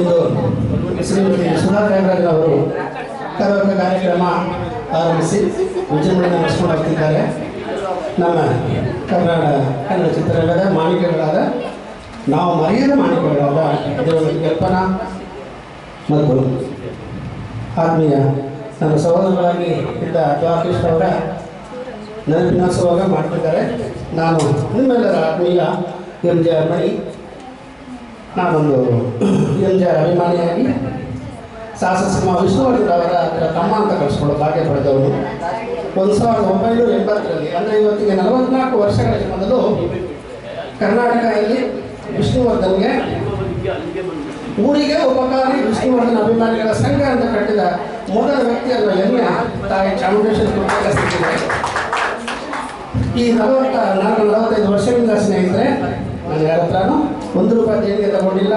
ಇದು ಶ್ರೀಮತಿ ಸುಧಾಕರ್ ಅವರು ಕಾರ್ಯಕ್ರಮ ಆರಂಭಿಸಿ ವಿಜೃಂಭಣೆ ನಡೆಸ್ಕೊಂಡು ಹೋಗ್ತಿದ್ದಾರೆ ನಮ್ಮ ಕನ್ನಡ ಕನ್ನಡ ಚಿತ್ರರಂಗದ ಮಾಣಿಕೆಗಳಾದ ನಾವು ಮರೆಯದ ಮಾಣಿಕೆಗಳಾದ ದೇವರ ಕಲ್ಪನಾ ಮತ್ತು ಆತ್ಮೀಯ ನನ್ನ ಸಹೋದರರಾಗಿ ಇದ್ದ ಜ್ವಾಕೃಷ್ಣ ಅವರ ನೆನಪಿನೋತ್ಸವ ಮಾಡ್ತಿದ್ದಾರೆ. ನಾನು ನಿಮ್ಮೆಲ್ಲರ ಆತ್ಮೀಯ ಎಂ ಜೆ ಆರ್ ನಾನೊಂದು ಎಂ ಜೆ ಆರ್ ಅಭಿಮಾನಿಯಾಗಿ. ಶಾಸಕ ವಿಷ್ಣುವರ್ಧನ್ ಅವರ ತಮ್ಮ ಅಂತ ಕಳಿಸ್ಕೊಳ್ಳೋ ಭಾಗ್ಯ ಪಡೆದವರು. ಒಂದು ಸಾವಿರದ ಒಂಬೈನೂರ ಎಂಬತ್ತರಲ್ಲಿ, ಅಂದರೆ ಇವತ್ತಿಗೆ ನಲವತ್ನಾಲ್ಕು ವರ್ಷಗಳ ಮೊದಲು ಕರ್ನಾಟಕದಲ್ಲಿ ವಿಷ್ಣುವರ್ಧನ್ಗೆ ಊರಿಗೆ ಉಪಕಾರಿ ವಿಷ್ಣುವರ್ಧನ್ ಅಭಿಮಾನಿಗಳ ಸಂಘ ಅಂತ ಕಟ್ಟಿದ ಮೊದಲ ವ್ಯಕ್ತಿ ಅನ್ನೋ ಹೆಮ್ಮೆ ತಾಯಿ ಚಾಮುಂಡೇಶ್ವರಿ ಸಿಕ್ಕಿದೆ ಈ ನಲವತ್ತ ನಾಲ್ಕು ನಲವತ್ತೈದು ವರ್ಷದಿಂದ ಸ್ನೇಹಿತರೆ, ನಾನು ಯಾರ ಹತ್ರನೂ ಒಂದು ರೂಪಾಯಿ ದೇಣಿಗೆ ತಗೊಂಡಿಲ್ಲ.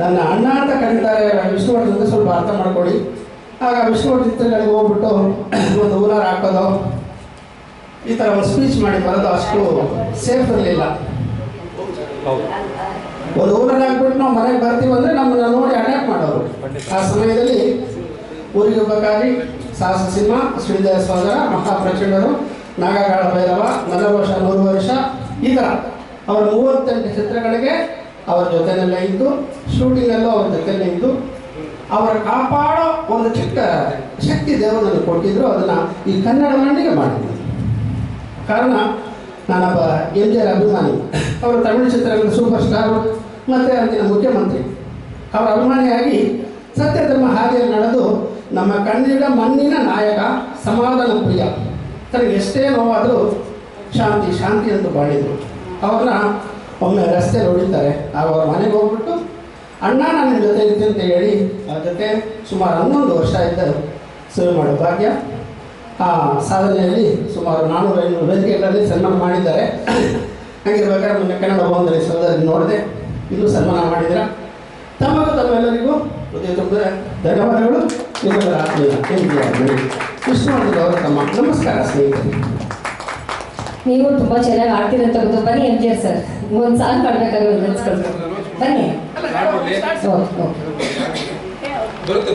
ನನ್ನ ಅಣ್ಣ ಅಂತ ಕರೀತಾರೆ, ವಿಷ್ಣುವರ್ಧನ್ ಸ್ವಲ್ಪ ಅರ್ಥ ಮಾಡ್ಕೊಳ್ಳಿ. ಆಗ ವಿಷ್ಣುವರ್ಧನ್ ಚಿತ್ರಗಳಿಗೆ ಹೋಗ್ಬಿಟ್ಟು ಒಂದು ಊನಾರ ಹಾಕೋದು. ಈ ಥರ ಒಂದು ಸ್ಪೀಚ್ ಮಾಡಿ ಬರೋದು ಅಷ್ಟು ಸೇಫ್ ಇರಲಿಲ್ಲ. ಒಂದು ಊರಲ್ಲಿ ಹಾಕ್ಬಿಟ್ಟು ನಾವು ಮನೆಗೆ ಬರ್ತೀವಿ ಅಂದರೆ ನಮ್ಮನ್ನ ನೋಡಿ ಅಟ್ಯಾಕ್ ಮಾಡೋರು. ಆ ಸಮಯದಲ್ಲಿ ಊರಿಗೆ ಉಪಕಾರಿ ಸಾಹಸ ಸಿಂಹ ಶ್ರೀದೇವ ಸಹೋದರ ಮಹಾಪ್ರಚಂಡರು ನಾಗಗಾಳ ಭೈರವ ನಲವರ್ಷ ನೂರು ವರ್ಷ, ಈ ಥರ ಅವರ ಮೂವತ್ತೆಂಟು ಚಿತ್ರಗಳಿಗೆ ಅವರ ಜೊತೆಯಲ್ಲೇ ಇದ್ದು, ಶೂಟಿಂಗಲ್ಲೂ ಅವ್ರ ಜೊತೆಯಲ್ಲೇ ಇದ್ದು, ಅವರ ಕಾಪಾಡೋ ಒಂದು ಚಿಕ್ಕ ಶಕ್ತಿ ದೇವರನ್ನು ಕೊಟ್ಟಿದ್ರು, ಅದನ್ನು ಈ ಕನ್ನಡ ಮಣ್ಣಿಗೆ ಮಾಡಿದ್ರು. ಕಾರಣ, ನಾನೊಬ್ಬ ಎಂ ಜಿ ಆರ್ ಅಭಿಮಾನಿ, ಅವರು ತಮಿಳು ಚಿತ್ರಗಳ ಸೂಪರ್ ಸ್ಟಾರ್, ಮತ್ತು ಅಂದಿನ ಮುಖ್ಯಮಂತ್ರಿ. ಅವರ ಅಭಿಮಾನಿಯಾಗಿ ಸತ್ಯಧರ್ಮ ಹಾದಿಯಲ್ಲಿ ನಡೆದು ನಮ್ಮ ಕನ್ನಡ ಮಣ್ಣಿನ ನಾಯಕ ಸಮಾಧಾನ ಪ್ರಿಯ. ತನಗೆ ಎಷ್ಟೇ ನೋವಾದರೂ ಶಾಂತಿ ಶಾಂತಿ ಅಂತ ಬಾಳಿದ್ರು. ಅವ್ರನ್ನ ಒಮ್ಮೆ ರಸ್ತೆಯಲ್ಲಿ ಹೊಡಿತಾರೆ. ಆಗ ಅವ್ರ ಮನೆಗೆ ಹೋಗ್ಬಿಟ್ಟು, ಅಣ್ಣ ನನ್ನ ಜೊತೆ ಇದ್ದೆ ಅಂತ ಹೇಳಿ ಅವ್ರ ಜೊತೆ ಸುಮಾರು ಹನ್ನೊಂದು ವರ್ಷ ಇದ್ದ ಶುರು ಮಾಡೋ ಭಾಗ್ಯ. ಆ ಸಾಧನೆಯಲ್ಲಿ ಸುಮಾರು ನಾನ್ನೂರು ಐನೂರು ವೇದಿಕೆಗಳಲ್ಲಿ ಸನ್ಮಾನ ಮಾಡಿದ್ದಾರೆ. ಹಂಗಿರ್ಬೇಕಾದ್ರೆ ಮೊನ್ನೆ ಕನ್ನಡ ಭವನದಲ್ಲಿ ಸೋದರಿ ನೋಡಿದೆ. ಇಲ್ಲೂ ಸನ್ಮಾನ ಮಾಡಿದ್ದೀರ? ತಮಗೂ ತಮ್ಮೆಲ್ಲರಿಗೂ ಹೃದಯ ತುಂಬ ಧನ್ಯವಾದಗಳು. ನಿಮ್ಮೆಲ್ಲರ ಆತ್ಮೀಯ ಅವರ ತಮ್ಮ ನಮಸ್ಕಾರ ಸ್ನೇಹಿತರೆ. ನೀವು ತುಂಬಾ ಚೆನ್ನಾಗಿ ಆಡ್ತೀರಂತ ಗೊತ್ತು. ಬನ್ನಿ ಎಂ ಜಿ ಆರ್ ಸರ್ ಒಂದು ಸಾಂಗ್ ಪಾಡ್ಬೇಕಾದ್ರೆ ನೆನೆಸ್ಕೊಳ್ಬೇಕು ಬನ್ನಿ. Okay okay